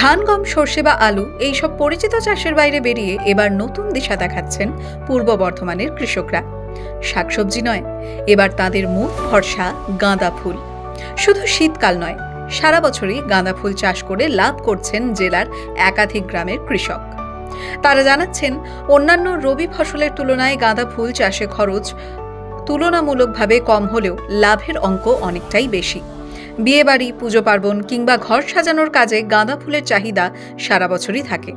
ধান, গম, সর্ষে বা আলু এইসব পরিচিত চাষের বাইরে বেরিয়ে এবার নতুন দিশা দেখাচ্ছেন পূর্ব বর্ধমানের কৃষকরা। শাকসবজি নয়, এবার তাদের মূল ভরসা গাঁদা ফুল। শুধু শীতকাল নয়, সারা বছরই গাঁদা ফুল চাষ করে লাভ করছেন জেলার একাধিক গ্রামের কৃষক। তারা জানাচ্ছেন, অন্যান্য রবি ফসলের তুলনায় গাঁদা ফুল চাষে খরচ তুলনামূলকভাবে কম হলেও লাভের অঙ্ক অনেকটাই বেশি। বিয়েবাড়ি পুজো পার্বণ কিংবা ঘর সাজানোর কাজে গাঁদা ফুলের চাহিদা সারা বছরই থাকে।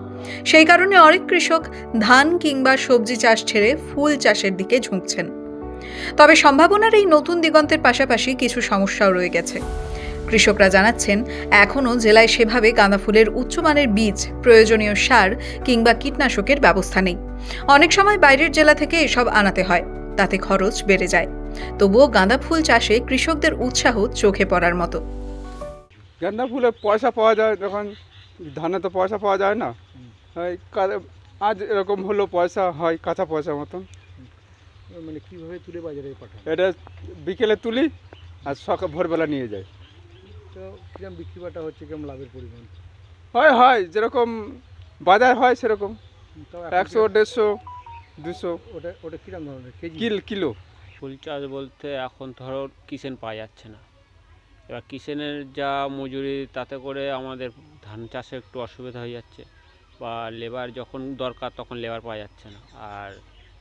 সেই কারণে অনেক কৃষক ধান কিংবা সবজি চাষ ছেড়ে ফুল চাষের দিকে ঝুঁকছেন। তবে সম্ভাবনার এই নতুন দিগন্তের পাশাপাশি কিছু সমস্যাও রয়ে গেছে। কৃষকরা জানাচ্ছেন, এখনও জেলায় সেভাবে গাঁদা ফুলের উচ্চমানের বীজ, প্রয়োজনীয় সার কিংবা কীটনাশকের ব্যবস্থা নেই। অনেক সময় বাইরের জেলা থেকে এসব আনাতে হয়, তাতে খরচ বেড়ে যায়। তবুও গাঁদা ফুল চাষে কৃষকদের উৎসাহ চোখে পড়ার মতো। গেন্দা ফুলে পয়সা পাওয়া যায় যখন ধানে তো পয়সা পাওয়া যায় না। আজ এরকম হলো পয়সা হয় কাঁচা পয়সা মতন। মানে কীভাবে তুলে বাজারে পাঠান এটা বিকেলে তুলি আর সকাল ভোরবেলা নিয়ে যাই। তো কিরম বিক্রি বাটা হচ্ছে কিরম লাভের পরিমাণ? হয় হয় যেরকম বাজার হয় সেরকম। একশো দেড়শো দুশো। ওটা ওটা কিরম ধরনের? কিলো। ফুল চাষ বলতে এখন ধরো কিষেন পাওয়া যাচ্ছে না। এবার কিষেনের যা মজুরি, তাতে করে আমাদের ধান চাষে একটু অসুবিধা হয়ে যাচ্ছে বা লেবার যখন দরকার তখন লেবার পাওয়া যাচ্ছে না। আর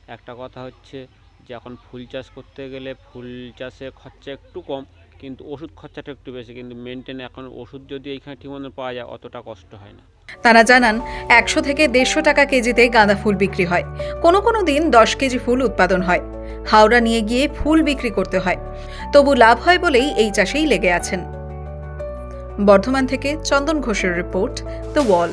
একটা কথা হচ্ছে যে এখন ফুল চাষ করতে গেলে ফুল চাষে খরচা একটু কম। কিন্তু ওষুধ খরচাটা একটু বেশি, কিন্তু মেনটেন এখন ওষুধ যদি এইখানে ঠিকমতো পাওয়া যায়, অতটা কষ্ট হয় না। তারা জানান, একশো থেকে দেড়শো টাকা কেজিতে গাঁদা ফুল বিক্রি হয়। কোনো কোনো দিন দশ কেজি ফুল উৎপাদন হয়। হাওড়া নিয়ে গিয়ে ফুল বিক্রি করতে হয়। তবু লাভ হয় বলেই এই চাষেই লেগে আছেন। বর্ধমান থেকে চন্দন ঘোষের রিপোর্ট দ্য ওয়াল